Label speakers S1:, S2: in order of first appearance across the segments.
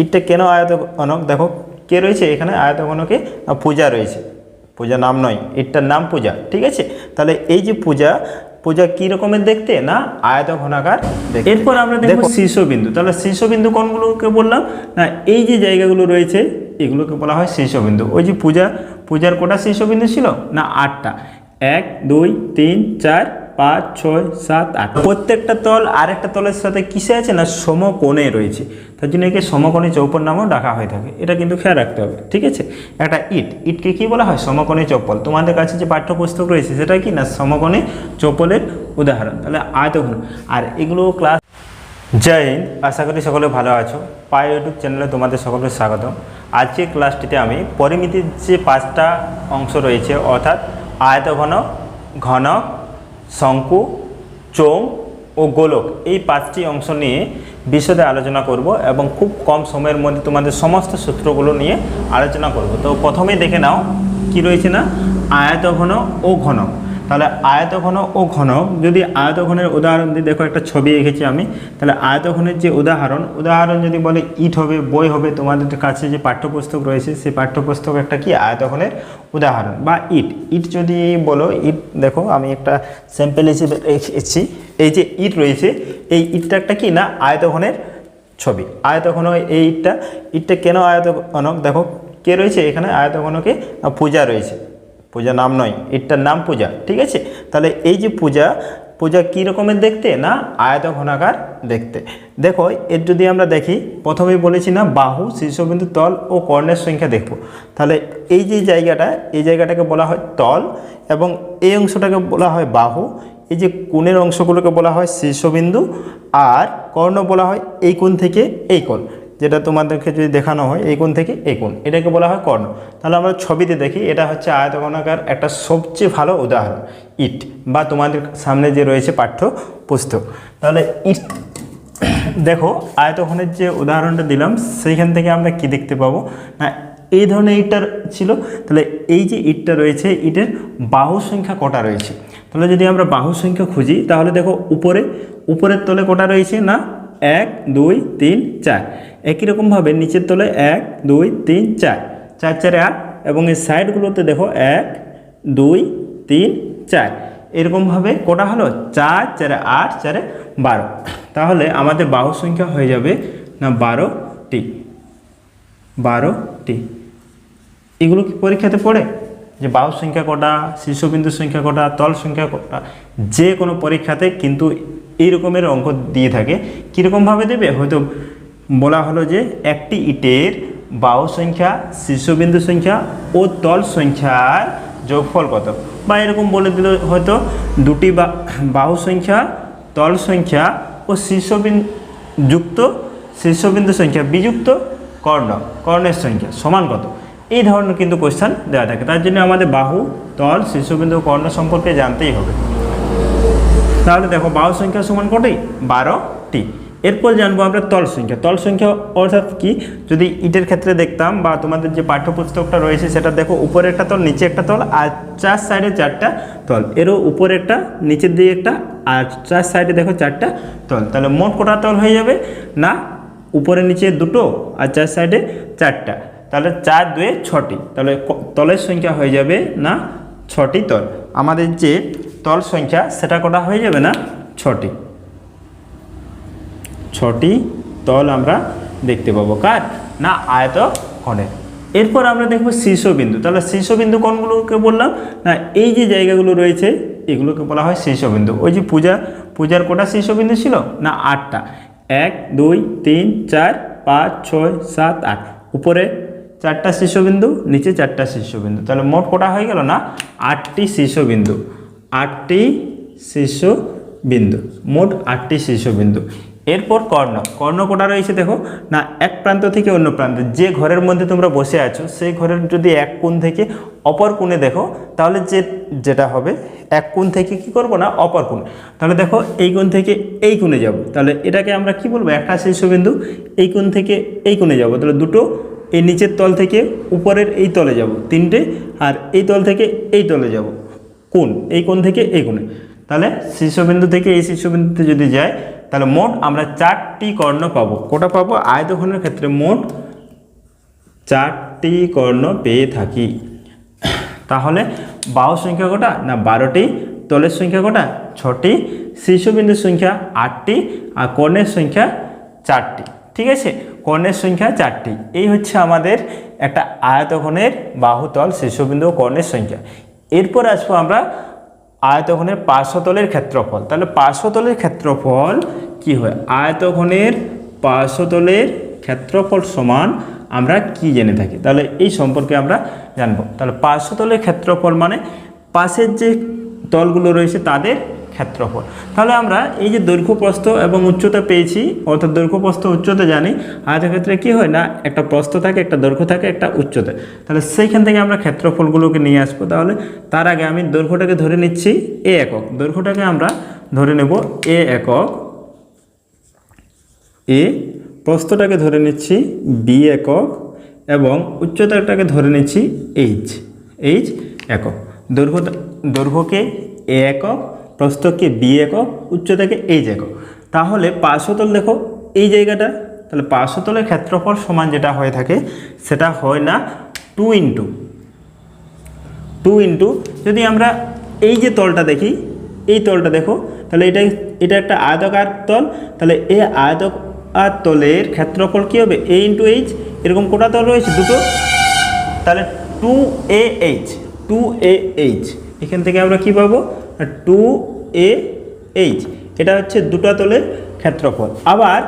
S1: ইটটা কেন আয়ত ঘনক দেখো কে রয়েছে এখানে? আয়ত ঘনকে না, পূজা রয়েছে। পূজা নাম নয় এটার নাম পূজা ঠিক আছে? তাহলে এই যে পূজা পূজা কি রকমের দেখতে না আয়ত ঘনাকার এরপর আমরা দেখব শীর্ষবিন্দু। তাহলে শীর্ষবিন্দু কোনগুলোকে বললাম? না এই যে জায়গাগুলো রয়েছে এগুলোকে বলা হয় শীর্ষবিন্দু। ওই যে পূজা পূজার কোটা শীর্ষবিন্দু ছিল? না আটটা। এক দুই তিন চার পাঁচ, ছয়, সাত, আট। প্রত্যেকটা তল আরেকটা তলের সাথে কিসে আছে না সমকোণে রয়েছে? তার জন্য একে সমকোণী চৌপল নামেও ডাকা হয়ে থাকে। এটা কিন্তু খেয়াল রাখতে হবে, ঠিক আছে? একটা ইট, ইটকে কি বলা হয়? সমকোণী চৌপল তোমাদের কাছে যে পাঠ্যপুস্তক রয়েছে, সেটা কি না সমকোণী চৌপলের উদাহরণ? তাহলে আয়তঘন আর এগুলো ক্লাস জয় হিন্দ। আশা করি সকলে ভালো আছো। পাই ইউটিউব চ্যানেলে তোমাদের সকলকে স্বাগত আজকের ক্লাসটিতে আমি পরিমিতির যে পাঁচটা অংশ রয়েছে, অর্থাৎ আয়তঘন ঘনক শঙ্কু, চোম ও গোলক এই পাঁচটি অংশ নিয়ে বিশদে আলোচনা করব এবং খুব কম সময়ের মধ্যে তোমাদের সমস্ত সূত্রগুলো নিয়ে আলোচনা করব। তো প্রথমেই দেখে নাও কি রয়েছে না? আয়ত ঘন ও ঘনক। তাহলে আয়তঘন ও ঘনক যদি আয়তঘনের উদাহরণ দিই দেখো একটা ছবি এঁকেছি আমি, তাহলে আয়তঘনের যে উদাহরণ উদাহরণ যদি বলে ইট হবে, বই হবে, তোমাদের কাছে যে পাঠ্যপুস্তক রয়েছে, সেই পাঠ্যপুস্তক একটা কি? আয়তঘনের উদাহরণ বা ইট। ইট যদি বলো, ইট দেখো, আমি একটা স্যাম্পেল হিসেবে রেখেছি এই যে ইট রয়েছে, এই ইটটা একটা কি না? আয়তঘনের ছবি। আয়তঘন, এই ইটটা ইটটা কেন আয়তঘনক? দেখো, কে রয়েছে এখানে? আয়তঘনকে পূজা রয়েছে। পূজা নাম নয়, এটার নাম পূজা, ঠিক আছে? তাহলে এই যে পূজা পূজা কী রকমের দেখতে না আয়ত ঘনাকার দেখতে? দেখো, এর যদি আমরা দেখি প্রথমেই বলেছি না, বাহু, শীর্ষবিন্দু, তল ও কর্ণের সংখ্যা দেখব। তাহলে এই যে জায়গাটা, এই জায়গাটাকে বলা হয় তল এবং এই অংশটাকে বলা হয় বাহু। এই যে কোণের অংশগুলোকে বলা হয় শীর্ষবিন্দু আর কর্ণ বলা হয় এই কোণ থেকে এই কোণ। যেটা তোমাদেরকে যদি দেখানো হয়, এই কোণ থেকে এই কোণ, এটাকে বলা হয় কর্ণ। তাহলে আমরা ছবিতে দেখি, এটা হচ্ছে আয়তঘনাকার একটা সবচেয়ে ভালো উদাহরণ, ইট বা তোমাদের সামনে যে রয়েছে পাঠ্য পুস্তক তাহলে ইট, দেখো আয়তঘনের যে উদাহরণটা দিলাম, সেইখান থেকে আমরা কি দেখতে পাবো? না, এই ধরনের ইটটা ছিল, তাহলে এই যে ইটটা রয়েছে, ইটের বাহু সংখ্যা কটা রয়েছে? তাহলে যদি আমরা বাহু সংখ্যা খুঁজি, তাহলে দেখো উপরে, উপরের তলে কটা রয়েছে না এক, দুই, তিন, চার। একই রকমভাবে নিচের তলে এক, দুই, তিন, চার। চার, চারে, আট। এবং এই সাইডগুলোতে দেখো এক, দুই, তিন, চার। এরকমভাবে কোটা হলো চার, চারে আট, চারে বারো। তাহলে আমাদের বাহু সংখ্যা হয়ে যাবে না বারোটি? বারোটি। এগুলো কি পরীক্ষাতে পড়ে? যে বাহু সংখ্যা কটা, শীর্ষবিন্দুর সংখ্যা কটা, তল সংখ্যা কটা, যে কোনো পরীক্ষাতে কিন্তু এই রকমের অঙ্ক দিয়ে থাকে। কীরকমভাবে দেবে? হয়তো বলা হলো যে একটি ইটের বাহু সংখ্যা, শীর্ষবিন্দু সংখ্যা ও তল সংখ্যার যোগফল কত? বা এরকম বলে দিল হয়তো দুটি বাহু সংখ্যা, তল সংখ্যা ও শীর্ষবিন্দু যুক্ত শীর্ষবিন্দু সংখ্যা বিযুক্ত কর্ণ, কর্ণের সংখ্যা সমান কত? এই ধরনের কিন্তু কোশ্চেন দেওয়া থাকে। তার জন্য আমাদের বাহু, তল, শীর্ষবিন্দু কর্ণ সম্পর্কে জানতেই হবে। তাহলে দেখো বাহু সংখ্যা সমান কটি বারোটি এরপর জানব আমরা তল সংখ্যা। তল সংখ্যা অর্থাৎ কি? যদি ইটের ক্ষেত্রে দেখতাম বা তোমাদের যে পাঠ্যপুস্তকটা রয়েছে, সেটা দেখো উপরে একটা তল নিচে একটা তল আর চার সাইডে চারটা তল। এরও উপরে একটা নিচের দিকে একটা আর চার সাইডে দেখো চারটা তল। তাহলে মোট কটা তল হয়ে যাবে? না, উপরে নিচে দুটো আর চার সাইডে চারটা। তাহলে চার দুয়ে ছটি। তাহলে তলের সংখ্যা হয়ে যাবে না, ছটি তল। আমাদের যে তল সংখ্যা, সেটা কটা হয়ে যাবে না? ছটি। ছটি তল আমরা দেখতে পাবো। কার? না আয়ত ঘনের এরপর আমরা দেখব শীর্ষবিন্দু। তাহলে শীর্ষবিন্দু কোনগুলোকে বললাম? না, এই যে জায়গাগুলো রয়েছে, এগুলোকে বলা হয় শীর্ষবিন্দু। ওই যে পূজা, পূজার কোটা শীর্ষবিন্দু ছিল? না, আটটা। এক, দুই, তিন, চার, পাঁচ, ছয়, সাত, আট। উপরে চারটা শীর্ষবিন্দু, নিচে চারটা শীর্ষবিন্দু। তাহলে মোট কোটা হয়ে গেল না? আটটি শীর্ষবিন্দু। আটটি শীর্ষবিন্দু, মোট আটটি শীর্ষবিন্দু। এরপর কর্ণ। কর্ণ কোটা রয়েছে, দেখো, না, এক প্রান্ত থেকে অন্য প্রান্ত। যে ঘরের মধ্যে তোমরা বসে আছো, সেই ঘরের যদি এক কোণ থেকে অপর কোণে দেখো, তাহলে যে, যেটা হবে, এক কোণ থেকে কি করব না, অপর কোণ। তাহলে দেখো, এই কোণ থেকে এই কোণে যাব। তাহলে এটাকে আমরা কি বলব? একটা শীর্ষবিন্দু, এই কোণ থেকে এই কোণে যাব। তাহলে দুটো, এই নিচের তল থেকে উপরের এই তলে যাব, তিনটে, আর এই তল থেকে এই তলে যাব। কোণ, এই কোন থেকে এই কোণে। তাহলে শীর্ষবিন্দু থেকে এই শীর্ষবিন্দুতে যদি যাই তাহলে মোট আমরা চারটি কর্ণ পাবো। কোটা পাবো? আয়তঘনের ক্ষেত্রে মোট চারটি কর্ণ পেয়ে থাকি। তাহলে বাহু সংখ্যা কটা? না, বারোটি। তলের সংখ্যা কটা? ছটি। শীর্ষবিন্দুর সংখ্যা আটটি আর কর্ণের সংখ্যা চারটি। ঠিক আছে? কর্ণের সংখ্যা চারটি। এই হচ্ছে আমাদের একটা আয়তঘনের বাহুতল, শীর্ষবিন্দু কর্ণের সংখ্যা। এরপর আসব আমরা আয়তঘনের পার্শ্বতলের ক্ষেত্রফল। তাহলে পার্শ্বতলের ক্ষেত্রফল কি হয়? আয়তঘনের পার্শ্বতলের ক্ষেত্রফল সমান আমরা কি জেনে থাকি? তাহলে এই সম্পর্কে আমরা জানব। তাহলে পার্শ্বতলের ক্ষেত্রফল মানে পাশের যে তলগুলো রয়েছে তাদের ক্ষেত্রফল। তাহলে আমরা এই যে দৈর্ঘ্য প্রস্থ এবং উচ্চতা পেয়েছি, অর্থাৎ দৈর্ঘ্য প্রস্থ উচ্চতা জানি আয়তের ক্ষেত্রে কি হয় না, একটা প্রস্থ থাকে, একটা দৈর্ঘ্য থাকে, একটা উচ্চতা। তাহলে সেইখান থেকে আমরা ক্ষেত্রফলগুলোকে নিয়ে আসব। তাহলে তার আগে আমি দৈর্ঘ্যটাকে ধরে নিচ্ছি, এ একক। দৈর্ঘ্যটাকে আমরা ধরে নেব, এ একক, এ, প্রস্থটাকে ধরে নিচ্ছি, বি একক, এবং উচ্চতাটাকে ধরে নিচ্ছি, এইচ। এইচ একক। দৈর্ঘ্য, দৈর্ঘ্যকে এ একক প্রস্থকে বি একক, উচ্চতাকে এইচ একক। তাহলে পার্শ্বতল দেখো, এই জায়গাটা, তাহলে পার্শ্বতলের ক্ষেত্রফল সমান যেটা হয়ে থাকে, সেটা হয় না টু ইন্টু টু ইন্টু যদি আমরা এই যে তলটা দেখি, এই তলটা দেখো, তাহলে এটা এটা একটা আয়তকার তল, তাহলে এই আয়তকার তলের ক্ষেত্রফল কী হবে? এ ইন্টু এইচ এরকম কোটা তল রয়েছে দুটো, তাহলে two A H two A H এখান থেকে আমরা কি পাবো? Two A H. এটা হচ্ছে দুটো তলের ক্ষেত্রফল। আবার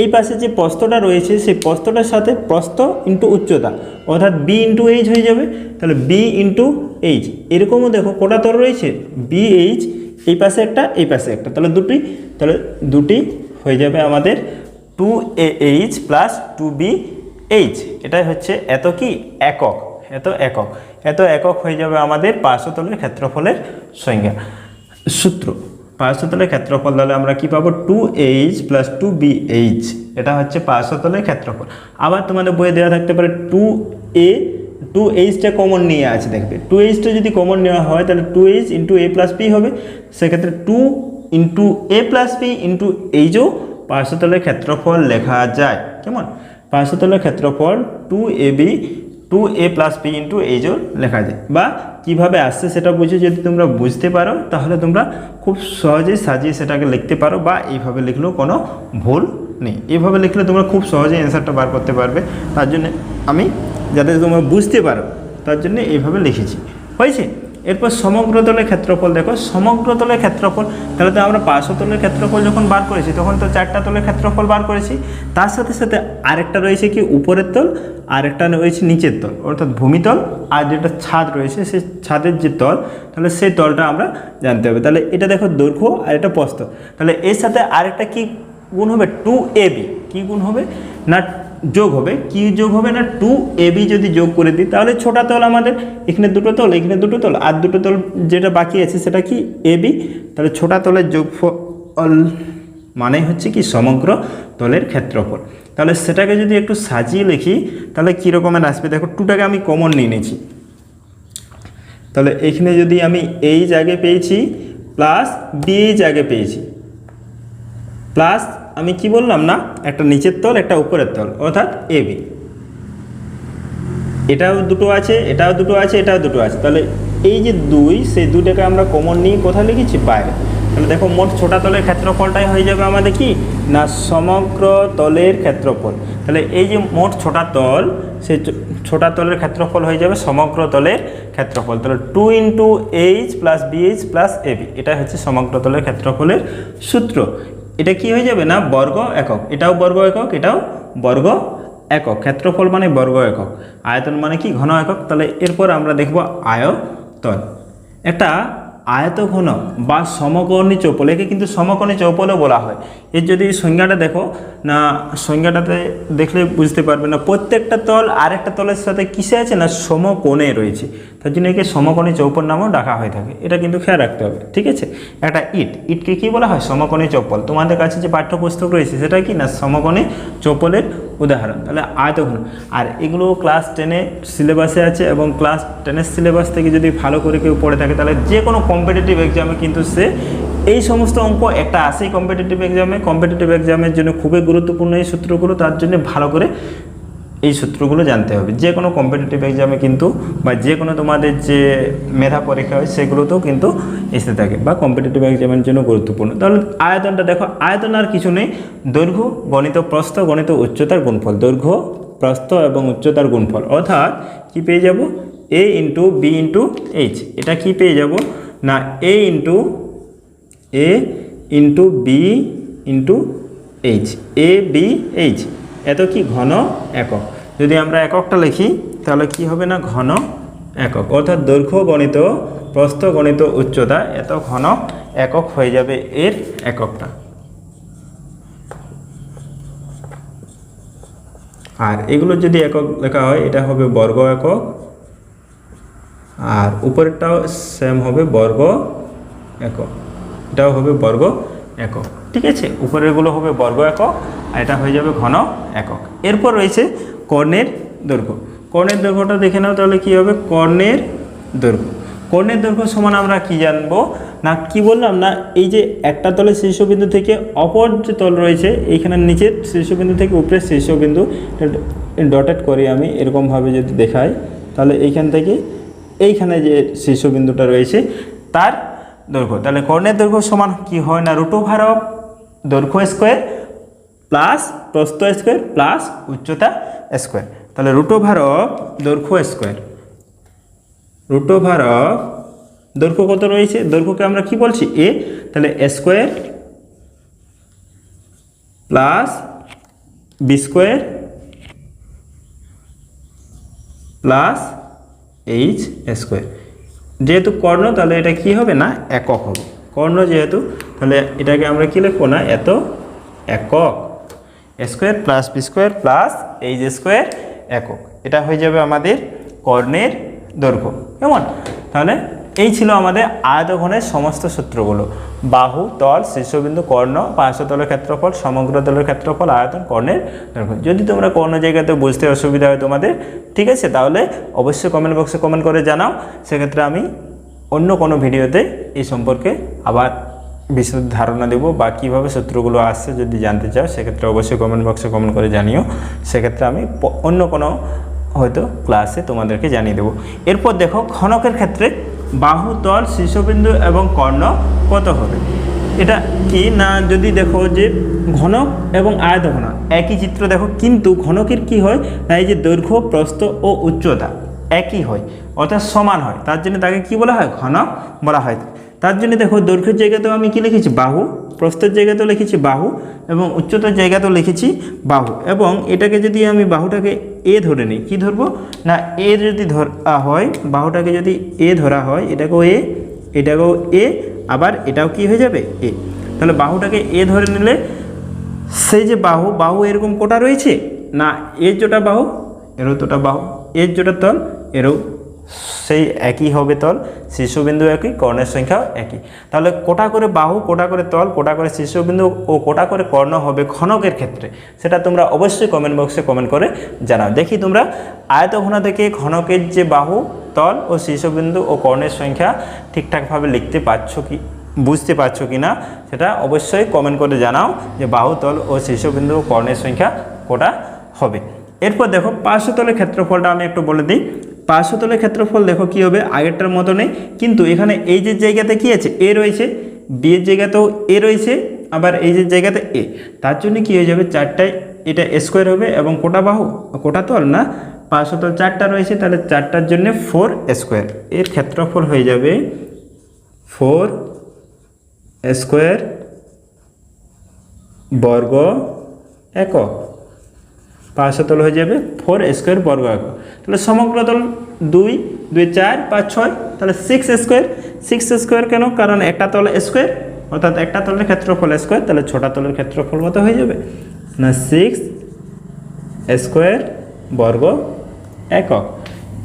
S1: এই পাশে যে প্রস্তটা রয়েছে, সেই প্রস্তটার সাথে প্রস্থ ইন্টু উচ্চতা, অর্থাৎ বি ইন্টু এইচ হয়ে যাবে। তাহলে বি ইন্টু এইচ এরকমও দেখো, কোটা তল রয়েছে? বি এইচ এই পাশে একটা, এই পাশে একটা। তাহলে দুটি তাহলে দুটি হয়ে যাবে আমাদের two A H plus two B H এটাই হচ্ছে এত কি? একক। এত একক। এত একক হয়ে যাবে আমাদের পার্শ্বতলের ক্ষেত্রফলের সংজ্ঞা। সূত্র, পার্শ্বতলের ক্ষেত্রফল তাহলে আমরা কি পাবো? Two H plus two B H এটা হচ্ছে পার্শ্বতলের ক্ষেত্রফল। আবার তোমাদের বইয়ে দেওয়া থাকতে পারে টু এ টু এইচটা কমন নিয়ে আছে, দেখবে। টু এইচটা যদি কমন নেওয়া হয়, তাহলে two H into A plus P হবে। সেক্ষেত্রে two into A plus P into HO পার্শ্বতলের ক্ষেত্রফল লেখা যায়। কেমন? পার্শ্বতলের ক্ষেত্রফল two A B two A plus P into HO লেখা যায়। বা কীভাবে আসছে সেটা বুঝে যদি তোমরা বুঝতে পারো, তাহলে তোমরা খুব সহজেই সাজিয়ে সেটাকে লিখতে পারো বা এইভাবে লিখলেও কোনো ভুল নেই। এইভাবে লিখলে তোমরা খুব সহজেই অ্যান্সারটা বার করতে পারবে। তার জন্য আমি, যাতে তোমরা বুঝতে পারো, তার জন্য এইভাবে লিখেছি। হয়েছে? এরপর সমগ্র তলের ক্ষেত্রফল দেখো সমগ্র তলের ক্ষেত্রফল, তাহলে তো আমরা পার্শ্বতলের ক্ষেত্রফল যখন বার করেছি, তখন তো চারটা তলের ক্ষেত্রফল বার করেছি। তার সাথে সাথে আরেকটা রয়েছে কি? উপরের তল, আরেকটা রয়েছে নিচের তল, অর্থাৎ ভূমিতল, আর যেটা ছাদ রয়েছে সেই ছাদের যে তল, তাহলে সেই তলটা আমরা জানতে হবে। তাহলে এটা দেখো দৈর্ঘ্য আর এটা প্রস্থ। তাহলে এর সাথে আরেকটা কি গুণ হবে? টু এ বি কী গুণ হবে? না যোগ হবে। কি যোগ হবে না টু এ বি যদি যোগ করে দিই, তাহলে ছোটা তল আমাদের, এখানে দুটো তল, এখানে দুটো তল, আর দুটো তল যেটা বাকি আছে সেটা কি? এ বি তাহলে ছোটা তলের যোগফল মানে হচ্ছে কি? সমগ্র তলের ক্ষেত্রফল। তাহলে সেটাকে যদি একটু সাজিয়ে লিখি, তাহলে কী রকমের আসবে? দেখো টুটাকে আমি কমন নিয়ে নিয়েছি। তাহলে এখানে যদি আমি এই জায়গায় পেয়েছি প্লাস বি এই জায়গায় পেয়েছি প্লাস আমি কি বললাম না? একটা নিচের তল, একটা উপরের তল, অর্থাৎ এ বি এটাও দুটো আছে, এটাও দুটো আছে, এটাও দুটো আছে। তাহলে এই যে দুই, সেই দুটাকে আমরা কমন নিয়ে কোথায় লিখেছি? বাইরে। তাহলে দেখো, মোট ছোটা তলের ক্ষেত্রফলটাই হয়ে যাবে আমাদের কি? না, সমগ্র তলের ক্ষেত্রফল। তাহলে এই যে মোট ছোটা তল চ- ছোটা তলের ক্ষেত্রফল হয়ে যাবে সমগ্র তলের ক্ষেত্রফল। তাহলে two into H plus BH plus AB এটাই হচ্ছে সমগ্র তলের ক্ষেত্রফলের সূত্র। এটা কি হয়ে যাবে না? বর্গ একক। এটাও বর্গ একক, এটাও বর্গ একক। ক্ষেত্রফল মানে বর্গ একক। আয়তন মানে কি? ঘন একক। তাহলে এরপর আমরা দেখব আয়তন। একটা আয়তঘন বা সমকর্ণী চৌপল, একে কিন্তু সমকর্ণী চৌপলও বলা হয়। এর যদি সংজ্ঞাটা দেখো, না সংজ্ঞাটাতে দেখলে বুঝতে পারবে না, প্রত্যেকটা তল আরেকটা তলের সাথে কিসে আছে না সমকোণে রয়েছে। তার জন্য একে সমকোণী চৌপল নামেও ডাকা হয়ে থাকে। এটা কিন্তু খেয়াল রাখতে হবে, ঠিক আছে? একটা ইট, ইটকে কি বলা হয়? সমকোণী চৌপল। তোমাদের কাছে যে পাঠ্যপুস্তক রয়েছে, সেটা কি না? সমকোণী চৌপলের উদাহরণ, তাহলে আয়তঘন। আর এগুলো ক্লাস টেনে সিলেবাসে আছে এবং ক্লাস টেনের সিলেবাস থেকে যদি ভালো করে কেউ পড়ে থাকে, তাহলে যে কোনো কম্পিটিটিভ এক্সামে কিন্তু সে এই সমস্ত অঙ্ক একটা আসেই কম্পিটিটিভ এক্সামে কম্পিটিটিভ এক্সামের জন্য খুবই গুরুত্বপূর্ণ এই সূত্রগুলো, তার জন্য ভালো করে এই সূত্রগুলো জানতে হবে। যে কোনো কম্পিটিটিভ এক্সামে কিন্তু বা যে কোনো তোমাদের যে মেধা পরীক্ষা হয়, সেগুলোতেও কিন্তু এসে থাকে বা কম্পিটিটিভ এক্সামের জন্য গুরুত্বপূর্ণ। তাহলে আয়তনটা দেখো, আয়তন আর কিছু নেই। দৈর্ঘ্য, গণিত প্রস্থ, গণিত উচ্চতার গুণফল। দৈর্ঘ্য, প্রস্থ এবং উচ্চতার গুণফল। অর্থাৎ কি পেয়ে যাব? A into B into H এটা কি পেয়ে যাব? না A into A into B into H A B H এত কি? ঘন একক। যদি আমরা এককটা লিখি, তাহলে কি হবে না? ঘন একক। অর্থাৎ দৈর্ঘ্য, গণিত প্রস্থ গণিত উচ্চতা এত ঘন একক হয়ে যাবে এর এককটা। আর এগুলো যদি একক লেখা হয়, এটা হবে বর্গ একক। আর উপরেরটাও সেম হবে বর্গ একক। এটাও হবে বর্গ একক। ঠিক আছে? উপরেরগুলো হবে বর্গ একক, আর এটা হয়ে যাবে ঘন একক। এরপর রয়েছে কর্ণের দৈর্ঘ্য। কর্ণের দৈর্ঘ্যটা দেখে নাও, তাহলে কি হবে? কর্ণের দৈর্ঘ্য। কর্ণের দৈর্ঘ্য সমান আমরা কি জানব? না, কি বললাম? না, এই যে একটা তলের শীর্ষবিন্দু থেকে অপর যে তল রয়েছে, এইখানের নিচের শীর্ষবিন্দু থেকে উপরের শীর্ষবিন্দু ডটেড করি আমি, এরকমভাবে যদি দেখাই, তাহলে এইখান থেকে এইখানে যে শীর্ষবিন্দুটা রয়েছে, তার দৈর্ঘ্য। তাহলে কর্ণের দৈর্ঘ্য সমান কি হয় না? রুট ওভার দৈর্ঘ্য স্কোয়ার প্লাস প্রস্থ স্কোয়ার প্লাস উচ্চতা স্কোয়ার। তাহলে রুট অফ দৈর্ঘ্য স্কোয়ার। রুট ওভার অফ দৈর্ঘ্য কত রয়েছে? দৈর্ঘ্যকে আমরা কি বলছি? এ তাহলে square plus B square plus H square যেহেতু কর্ণ, তাহলে এটা কি হবে না? একক হবে। কর্ণ যেহেতু, তাহলে এটাকে আমরা কি লিখব না? এত একক। Square plus B square plus H square একক। এটা হয়ে যাবে আমাদের কর্ণের দৈর্ঘ্য। কেমন? তাহলে এই ছিল আমাদের আয়তঘনের সমস্ত সূত্রগুলো। বাহু, তল, শীর্ষবিন্দু, কর্ণ, পার্শ্বতলের ক্ষেত্রফল, সমগ্র তলের ক্ষেত্রফল, আয়তন, কর্ণের দৈর্ঘ্য। যদি তোমরা কর্ণ জায়গাতে বুঝতে অসুবিধা হয় তোমাদের, ঠিক আছে? তাহলে অবশ্যই কমেন্ট বক্সে কমেন্ট করে জানাও। সেক্ষেত্রে আমি অন্য কোনো ভিডিওতে এই সম্পর্কে আবার বিশদ ধারণা দেবো বা কীভাবে সূত্রগুলো আসছে যদি জানতে চাও, সেক্ষেত্রে অবশ্যই কমেন্ট বক্সে কমেন্ট করে জানিও। সেক্ষেত্রে আমি অন্য কোনো হয়তো ক্লাসে তোমাদেরকে জানিয়ে দেবো। এরপর দেখো ঘনকের ক্ষেত্রে বাহু, তল, শীর্ষবিন্দু এবং কর্ণ কত হবে? এটা কি না যদি দেখো যে ঘনক এবং আয়তঘনক, একই চিত্র দেখো, কিন্তু ঘনকের কি হয়? না, এই যে দৈর্ঘ্য, প্রস্থ ও উচ্চতা একই হয়, অর্থাৎ সমান হয়। তার জন্য তাকে কি বলা হয়? ঘনক বলা হয়। তার জন্য দেখো, দৈর্ঘ্যের জায়গাতেও আমি কি লিখেছি? বাহু প্রস্থের জায়গাতেও লিখেছি বাহু এবং উচ্চতার জায়গাতেও লিখেছি বাহু। এবং এটাকে যদি আমি বাহুটাকে এ ধরে নিই, কী ধরবো? না, এ যদি ধরা হয়, বাহুটাকে যদি এ ধরা হয়, এটাকেও এ এটাকেও এ, আবার এটাও কি হয়ে যাবে? এ। তাহলে বাহুটাকে এ ধরে নিলে সেই যে বাহু বাহু এরকম কোটা রয়েছে? না, এর জোটা বাহু, এরও তোটা বাহু, এর জোটা তল, এরও সেই একই হবে তল, শীর্ষবিন্দু একই, কর্ণের সংখ্যাও একই। তাহলে কোটা করে বাহু, কোটা করে তল, কোটা করে শীর্ষবিন্দু ও কোটা করে কর্ণ হবে ঘনকের ক্ষেত্রে। সেটা তোমরা অবশ্যই কমেন্ট বক্সে কমেন্ট করে জানাও। দেখি তোমরা আয়তঘন থেকে ঘনকের যে বাহু, তল ও শীর্ষবিন্দু ও কর্ণের সংখ্যা ঠিকঠাকভাবে লিখতে পারছ কি, বুঝতে পারছ কি না সেটা অবশ্যই কমেন্ট করে জানাও যে বাহুতল ও শীর্ষবিন্দু ও কর্ণের সংখ্যা কোটা হবে। এরপর দেখো পার্শ্বতলের ক্ষেত্রফলটা আমি একটু বলে দিই। পার্শ্বতলের ক্ষেত্রফল দেখো কি হবে? আগেরটার মতো নেই কিন্তু এখানে এই যে জায়গাতে কি আছে? এ রয়েছে। বি এর জায়গাতেও এ রয়েছে। আবার এই যে জায়গাতে এ। তার জন্য কি হয়ে যাবে? চারটায় এটা স্কোয়ার হবে এবং কোটা বাহু, কোটা তল না? পার্শ্বতল চারটা রয়েছে, তাহলে চারটার জন্য ফোর স্কোয়ার এর ক্ষেত্রফল হয়ে যাবে ফোর স্কোয়ার বর্গ একক। পাঁচশতল হয়ে যাবে ফোর স্কোয়ার বর্গ একক তাহলে সমগ্র তল দুই দুই চার, পাঁচ, ছয়, তাহলে সিক্স স্কোয়ার সিক্স স্কোয়ার কেন? কারণ একটা তল স্কোয়ার অর্থাৎ একটা তলের ক্ষেত্রফল স্কোয়ার তাহলে ছোটা তলের ক্ষেত্রফল কত হয়ে যাবে? না সিক্স স্কোয়ার বর্গ একক।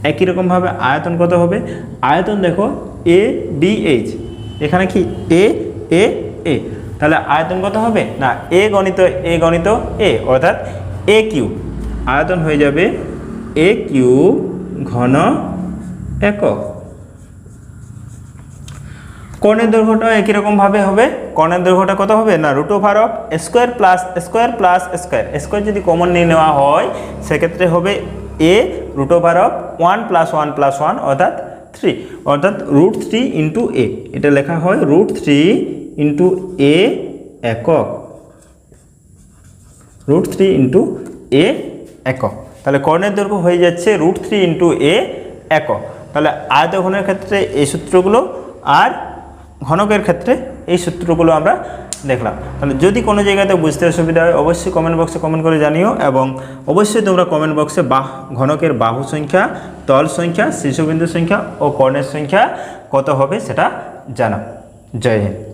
S1: একই রকমভাবে আয়তন কত হবে? আয়তন দেখো এ বি এইচ এখানে কি? এ এ এ তাহলে আয়তন কত হবে? না এ গণিত এ গণিত এ অর্থাৎ এ কিউ আয়তন হয়ে যাবে এ কিউ ঘন একক। কর্ণের দৈর্ঘ্যটা একই রকমভাবে হবে। কর্ণের দৈর্ঘ্যটা কত হবে? না root over of square plus square plus square square যদি কমন নিয়ে নেওয়া হয়, সেক্ষেত্রে হবে A root over of one plus one plus one অর্থাৎ থ্রি অর্থাৎ রুট থ্রি ইন্টু এ এটা লেখা হয় রুট থ্রি ইন্টু এ একক। রুট থ্রি ইন্টু এ একক। তাহলে কর্ণের দৈর্ঘ্য হয়ে যাচ্ছে রুট থ্রি ইন্টু এ একক। তাহলে আয়তঘনের ক্ষেত্রে এই সূত্রগুলো আর ঘনকের ক্ষেত্রে এই সূত্রগুলো আমরা দেখলাম। তাহলে যদি কোনো জায়গাতে বুঝতে অসুবিধা হয়, অবশ্যই কমেন্ট বক্সে কমেন্ট করে জানিও এবং অবশ্যই তোমরা কমেন্ট বক্সে বাহ, ঘনকের বাহু সংখ্যা, তল সংখ্যা, শীর্ষবিন্দু সংখ্যা ও কর্ণের সংখ্যা কত হবে সেটা জানাও। জয় হিন্দ।